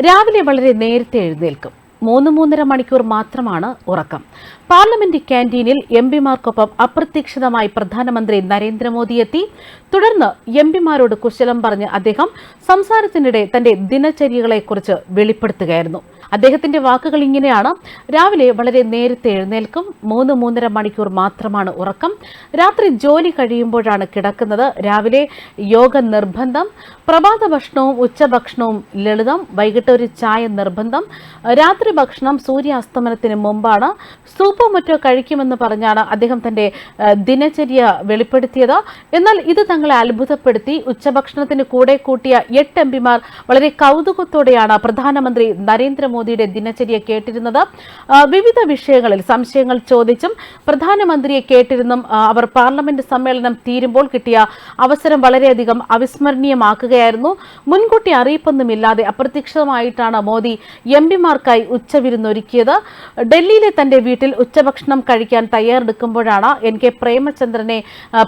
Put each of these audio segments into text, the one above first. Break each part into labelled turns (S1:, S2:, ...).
S1: രാവിലെ വളരെ നേരത്തെ എഴുന്നേൽക്കും. മൂന്ന് മൂന്നര മണിക്കൂർ മാത്രമാണ് ഉറക്കം. പാർലമെന്റ് ക്യാന്റീനിൽ എം പിമാർക്കൊപ്പം അപ്രതീക്ഷിതമായി പ്രധാനമന്ത്രി നരേന്ദ്രമോദി എത്തി. തുടർന്ന് എം പിമാരോട് കുശലം പറഞ്ഞ് അദ്ദേഹം സംസാരത്തിനിടെ തന്റെ ദിനചര്യകളെക്കുറിച്ച് വെളിപ്പെടുത്തുകയായിരുന്നു. അദ്ദേഹത്തിന്റെ വാക്കുകൾ ഇങ്ങനെയാണ്. രാവിലെ വളരെ നേരത്തെ എഴുന്നേൽക്കും. മൂന്ന് മൂന്നര മണിക്കൂർ മാത്രമാണ് ഉറക്കം. രാത്രി ജോലി കഴിയുമ്പോഴാണ് കിടക്കുന്നത്. രാവിലെ യോഗ നിർബന്ധം. പ്രഭാത ഭക്ഷണവും ഉച്ചഭക്ഷണവും ലളിതം. വൈകിട്ട് ഒരു ചായ നിർബന്ധം. രാത്രി ഭക്ഷണം സൂര്യാസ്തമനത്തിന് മുമ്പാണ്. സൂപ്പോ മറ്റോ കഴിക്കുമെന്ന് പറഞ്ഞാണ് അദ്ദേഹം തന്റെ ദിനചര്യ വെളിപ്പെടുത്തിയത്. എന്നാൽ ഇത് തങ്ങളെ അത്ഭുതപ്പെടുത്തി. ഉച്ചഭക്ഷണത്തിന് കൂടെ കൂട്ടിയ എട്ട് എം പിമാർ വളരെ കൗതുകത്തോടെയാണ് പ്രധാനമന്ത്രി നരേന്ദ്രമോദിയുടെ ദിനചര്യ കേട്ടിരുന്നത്. വിവിധ വിഷയങ്ങളിൽ സംശയങ്ങൾ ചോദിച്ചും പ്രധാനമന്ത്രിയെ കേട്ടിരുന്നും അവർ പാർലമെന്റ് സമ്മേളനം തീരുമ്പോൾ കിട്ടിയ അവസരം വളരെയധികം അവിസ്മരണീയമാക്കുകയായിരുന്നു. മുൻകൂട്ടി അറിയിപ്പൊന്നുമില്ലാതെ അപ്രതീക്ഷിതമായിട്ടാണ് മോദി എം പിമാർക്കായി ഉച്ചവിരുന്നൊരുക്കിയത്. ഡൽഹിയിലെ തന്റെ വീട്ടിൽ ഉച്ചഭക്ഷണം കഴിക്കാൻ തയ്യാറെടുക്കുമ്പോഴാണ് എൻ കെ പ്രേമചന്ദ്രനെ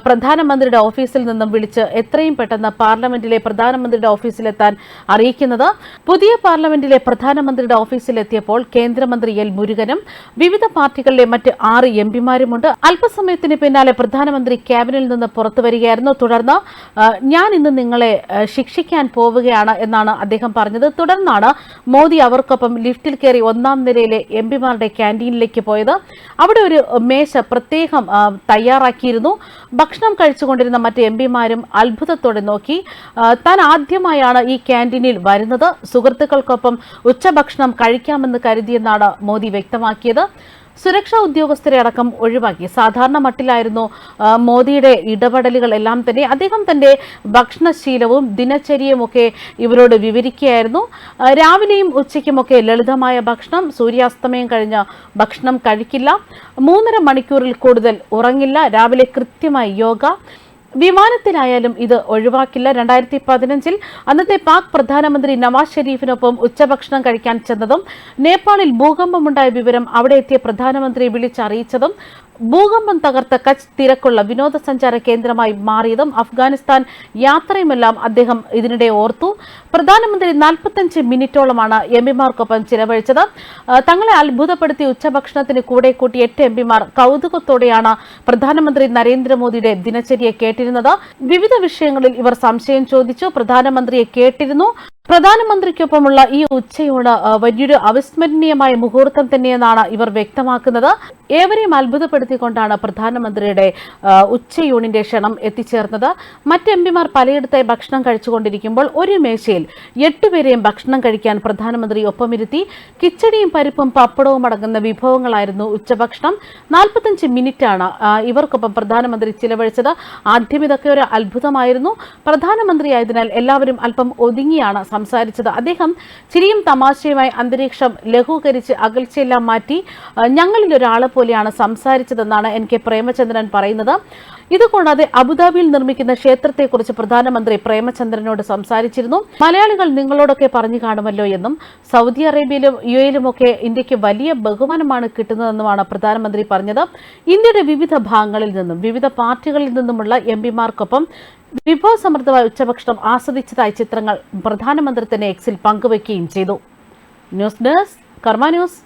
S1: പ്രധാനമന്ത്രിയുടെ ഓഫീസിൽ നിന്നും വിളിച്ച് എത്രയും പെട്ടെന്ന് പാർലമെന്റിലെ പ്രധാനമന്ത്രിയുടെ ഓഫീസിലെത്താൻ അറിയിക്കുന്നത്. പുതിയ പാർലമെന്റിലെ പ്രധാനമന്ത്രിയുടെ ഓഫീസിലെത്തിയപ്പോൾ കേന്ദ്രമന്ത്രി എൽ മുരുകനും വിവിധ പാർട്ടികളിലെ മറ്റ് ആറ് എം പിമാരുമുണ്ട്. അല്പസമയത്തിന് പിന്നാലെ പ്രധാനമന്ത്രി ക്യാബിനിൽ നിന്ന് പുറത്തു വരികയായിരുന്നു. തുടർന്ന് ഞാൻ ഇന്ന് നിങ്ങളെ ശിക്ഷിക്കാൻ പോവുകയാണ് എന്നാണ് അദ്ദേഹം പറഞ്ഞത്. തുടർന്നാണ് മോദി അവർക്കൊപ്പം ലിഫ്റ്റിൽ കയറി ഒന്നാം നിലയിലെ എം പിമാരുടെ ക്യാന്റീനിലേക്ക് പോയത്. അവിടെ ഒരു മേശ പ്രത്യേകം തയ്യാറാക്കിയിരുന്നു. ഭക്ഷണം കഴിച്ചുകൊണ്ടിരുന്ന മറ്റ് എം പിമാരും അത്ഭുതത്തോടെ നോക്കി. താൻ ആദ്യമായാണ് ഈ ക്യാന്റീനിൽ വരുന്നത്. സുഹൃത്തുക്കൾക്കൊപ്പം ഉച്ചഭക്ഷണം കഴിക്കാമെന്ന് കരുതിയെന്നാണ് മോദി വ്യക്തമാക്കിയത്. സുരക്ഷാ ഉദ്യോഗസ്ഥരെ അടക്കം ഒഴിവാക്കി. സാധാരണ മട്ടിലായിരുന്നു മോദിയുടെ ഇടപെടലുകൾ എല്ലാം തന്നെ. അദ്ദേഹം തന്റെ ഭക്ഷണശീലവും ദിനചര്യയുമൊക്കെ ഇവരോട് വിവരിക്കുകയായിരുന്നു. രാവിലെയും ഉച്ചയ്ക്കുമൊക്കെ ലളിതമായ ഭക്ഷണം സൂര്യാസ്തമയം കഴിഞ്ഞ ഭക്ഷണം കഴിക്കില്ല. മൂന്നര മണിക്കൂറിൽ കൂടുതൽ ഉറങ്ങില്ല. രാവിലെ കൃത്യമായി യോഗ വിമാനത്തിലായാലും ഇത് ഒഴിവാക്കില്ല. രണ്ടായിരത്തി പതിനഞ്ചിൽ അന്നത്തെ പാക് പ്രധാനമന്ത്രി നവാസ് ഷെരീഫിനൊപ്പം ഉച്ചഭക്ഷണം കഴിക്കാൻ ചെന്നതും നേപ്പാളിൽ ഭൂകമ്പമുണ്ടായ വിവരം അവിടെ എത്തിയ പ്രധാനമന്ത്രിയെ വിളിച്ചറിയിച്ചതും ഭൂകമ്പം തകർത്ത കച്ച് തിരക്കുള്ള വിനോദസഞ്ചാര കേന്ദ്രമായി മാറിയതും അഫ്ഗാനിസ്ഥാൻ യാത്രയുമെല്ലാം അദ്ദേഹം ഇതിനിടെ ഓർത്തു. പ്രധാനമന്ത്രി നാൽപ്പത്തഞ്ച് മിനിറ്റോളമാണ് എം പിമാർക്കൊപ്പം ചിലവഴിച്ചത്. തങ്ങളെ അത്ഭുതപ്പെടുത്തി ഉച്ചഭക്ഷണത്തിന് കൂടെ കൂട്ടി എട്ട് എം പിമാർ കൗതുകത്തോടെയാണ് പ്രധാനമന്ത്രി നരേന്ദ്രമോദിയുടെ ദിനചര്യ കേട്ടിരുന്നത്. വിവിധ വിഷയങ്ങളിൽ ഇവർ സംശയം ചോദിച്ചു. പ്രധാനമന്ത്രിയെ കേട്ടിരുന്നു. പ്രധാനമന്ത്രിക്കൊപ്പമുള്ള ഈ ഉച്ചയോട് വലിയൊരു അവിസ്മരണീയമായ മുഹൂർത്തം തന്നെയെന്നാണ് ഇവർ വ്യക്തമാക്കുന്നത്. ഏവരെയും അത്ഭുതപ്പെടുത്തിക്കൊണ്ടാണ് പ്രധാനമന്ത്രിയുടെ ഉച്ചയൂണിന്റെ ക്ഷണം എത്തിച്ചേർന്നത്. മറ്റ് എം പിമാർ പലയിടത്തായി ഭക്ഷണം കഴിച്ചുകൊണ്ടിരിക്കുമ്പോൾ ഒരു മേശയിൽ എട്ടുപേരെയും ഭക്ഷണം കഴിക്കാൻ പ്രധാനമന്ത്രി ഒപ്പമിരുത്തി. കിച്ചടിയും പരിപ്പും പപ്പടവും അടങ്ങുന്ന വിഭവങ്ങളായിരുന്നു ഉച്ചഭക്ഷണം. നാൽപ്പത്തഞ്ച് മിനിറ്റാണ് ഇവർക്കൊപ്പം പ്രധാനമന്ത്രി ചിലവഴിച്ചത്. ആദ്യം ഇതൊക്കെ ഒരു അത്ഭുതമായിരുന്നു. പ്രധാനമന്ത്രിയായതിനാൽ എല്ലാവരും അല്പം ഒതുങ്ങിയാണ് സംസാരിച്ചത്. അദ്ദേഹം ചിരിയും തമാശയുമായി അന്തരീക്ഷം ലഘൂകരിച്ച് അകൽച്ചയെല്ലാം മാറ്റി ഞങ്ങളിൽ ഒരാളെ പോലെയാണ് സംസാരിച്ചതെന്നാണ് എൻ കെ പ്രേമചന്ദ്രൻ പറയുന്നത്. ഇതുകൂടാതെ അബുദാബിയിൽ നിർമ്മിക്കുന്ന ക്ഷേത്രത്തെക്കുറിച്ച് പ്രധാനമന്ത്രി പ്രേമചന്ദ്രനോട് സംസാരിച്ചിരുന്നു. മലയാളികൾ നിങ്ങളോടൊക്കെ പറഞ്ഞു കാണുമല്ലോ എന്നും സൗദി അറേബ്യയിലും യു എയിലുമൊക്കെ ഇന്ത്യയ്ക്ക് വലിയ ബഹുമാനമാണ് കിട്ടുന്നതെന്നുമാണ് പ്രധാനമന്ത്രി പറഞ്ഞത്. ഇന്ത്യയുടെ വിവിധ ഭാഗങ്ങളിൽ നിന്നും വിവിധ പാർട്ടികളിൽ നിന്നുമുള്ള എം പിമാർക്കൊപ്പം വിഭവസമൃദ്ധമായ ഉച്ചഭക്ഷണം ആസ്വദിച്ചതായ ചിത്രങ്ങൾ പ്രധാനമന്ത്രി തന്നെ എക്സിൽ പങ്കുവയ്ക്കുകയും ചെയ്തു. News desk Karma news.